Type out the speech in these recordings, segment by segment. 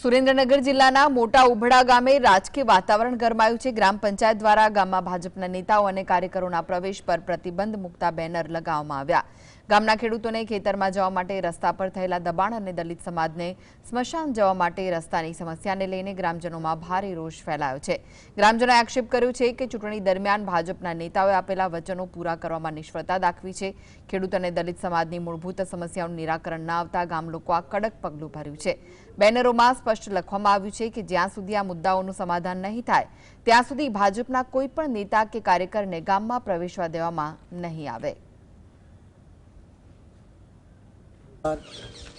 સુરેન્દ્રનગર જિલ્લાના મોટા ઉભડા ગામે રાજકીય વાતાવરણ ગરમાયું છે. ગ્રામ પંચાયત દ્વારા ગામમાં ભાજપના નેતાઓ અને કાર્યકરોના પ્રવેશ પર પ્રતિબંધ મૂકતા બેનર લગાવવામાં આવ્યા. ગામના ખેડૂતોને ખેતરમાં જવા માટે રસ્તા પર થયેલા દબાણ અને દલિત સમાજને સ્મશાન જવા માટે રસ્તાની સમસ્યાને લઈને ગ્રામજનોમાં ભારે રોષ ફેલાયો છે. ગ્રામજનોએ આક્ષેપ કર્યો છે કે ચૂંટણી દરમિયાન ભાજપના નેતાઓએ આપેલા વચનો પૂરા કરવામાં નિષ્ફળતા દાખવી છે. ખેડૂત અને દલિત સમાજની મૂળભૂત સમસ્યાઓનું નિરાકરણ ન આવતા ગામ લોકો આ કડક પગલું ભર્યું છે. બેનરોમાં સ્પષ્ટ લખવામાં આવ્યું છે કે જ્યાં સુધી આ મુદ્દાઓનું સમાધાન નહીં થાય, ત્યાં સુધી ભાજપના કોઈ પણ નેતા કે કાર્યકરને ગામમાં પ્રવેશવા દેવામાં નહીં આવે.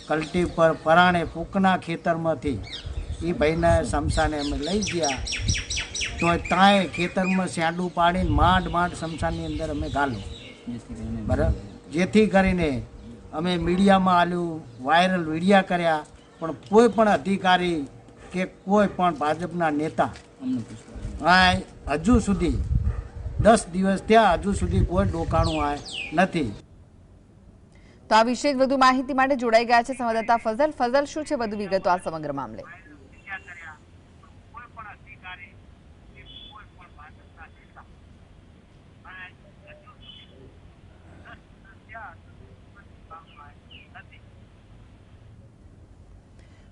કલટી પર પરાણે ફૂકના ખેતરમાંથી. એ ભાઈને શમશાને અમે લઈ ગયા. તો તાંય ખેતરમાં સ્યાડું પાડીને માંડ માંડ શમશાનની અંદર અમે ગાલું. બરાબર? જેથી કરીને અમે મીડિયામાં આલ્યું, વાયરલ વીડિયા કર્યા, પણ કોઈ પણ અધિકારી કે કોઈ પણ ભાજપના નેતા આ હજુ સુધી, દસ દિવસ થયા, હજુ સુધી કોઈ ડોકાણું આ નથી. તો આ વિશે વધુ માહિતી માટે જોડાઈ ગયા છે સંવાદદાતા ફઝલ. ફઝલ, શું છે વધુ વિગતો આ સમગ્ર મામલે?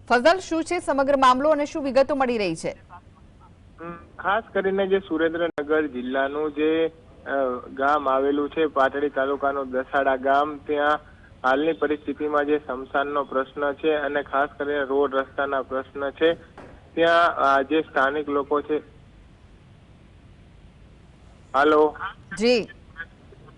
ફઝલ, શું છે સમગ્ર મામલો અને શું વિગતો મળી રહી છે? ખાસ કરીને જે સુરેન્દ્રનગર જિલ્લાનું જે ગામ આવેલું છે, પાટડી તાલુકાનું દસાડા ગામ, ત્યાં હાલની પરિસ્થિતિમાં જે સ્મશાનનો પ્રશ્ન છે અને ખાસ કરીને રોડ રસ્તાના પ્રશ્ન છે ત્યાં જે સ્થાનિક લોકો છે હાલો? જી.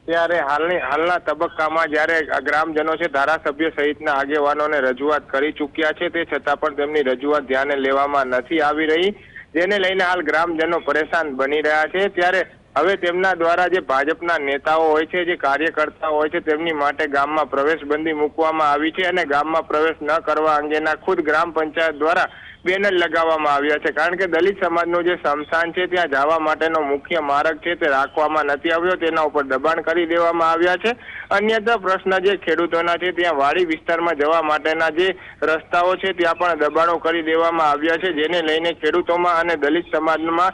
ત્યારે હાલની હાલના તબક્કામાં જ્યારે ગ્રામજનો છે ધારાસભ્ય સહિતના આગેવાનોને રજૂઆત કરી ચૂક્યા છે તે છતાં પણ તેમની રજૂઆત ધ્યાને લેવામાં નથી આવી રહી. જેને લઈને હાલ ગ્રામજનો પરેશાન બની રહ્યા છે. ત્યારે હવે તેમના દ્વારા જે ભાજપના નેતાઓ હોય છે, જે કાર્યકર્તાઓ હોય છે, તેમની માટે ગામમાં પ્રવેશ બંધી મૂકવામાં આવી છે અને ગામમાં પ્રવેશ ન કરવા અંગેના ખુદ ગ્રામ પંચાયત દ્વારા બેનર લગાવવામાં આવ્યા છે. કારણ કે દલિત સમાજનું જે સ્મશાન છે, ત્યાં જવા માટેનો મુખ્ય માર્ગ છે, તે રાખવામાં નથી આવ્યો. તેના ઉપર દબાણ કરી દેવામાં આવ્યા છે. અન્યથા પ્રશ્ન જે ખેડૂતોના છે, ત્યાં વાડી વિસ્તારમાં જવા માટેના જે રસ્તાઓ છે, ત્યાં પણ દબાણો કરી દેવામાં આવ્યા છે. જેને લઈને ખેડૂતોમાં અને દલિત સમાજમાં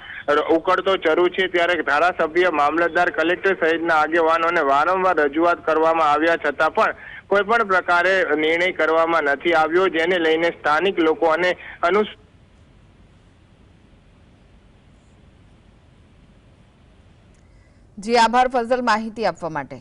ઉકળતો ચરુ છે. ત્યારે ધારાસભ્ય, મામલતદાર, કલેક્ટર સહિતના આગેવાનોને વારંવાર રજૂઆત કરવામાં આવ્યા છતાં પણ કોઈ પણ પ્રકારે નિર્ણય કરવામાં નથી આવ્યો, જેને લઈને સ્થાનિક લોકો અને અનુ જી, આભાર ફઝલ માહિતી આપવા માટે.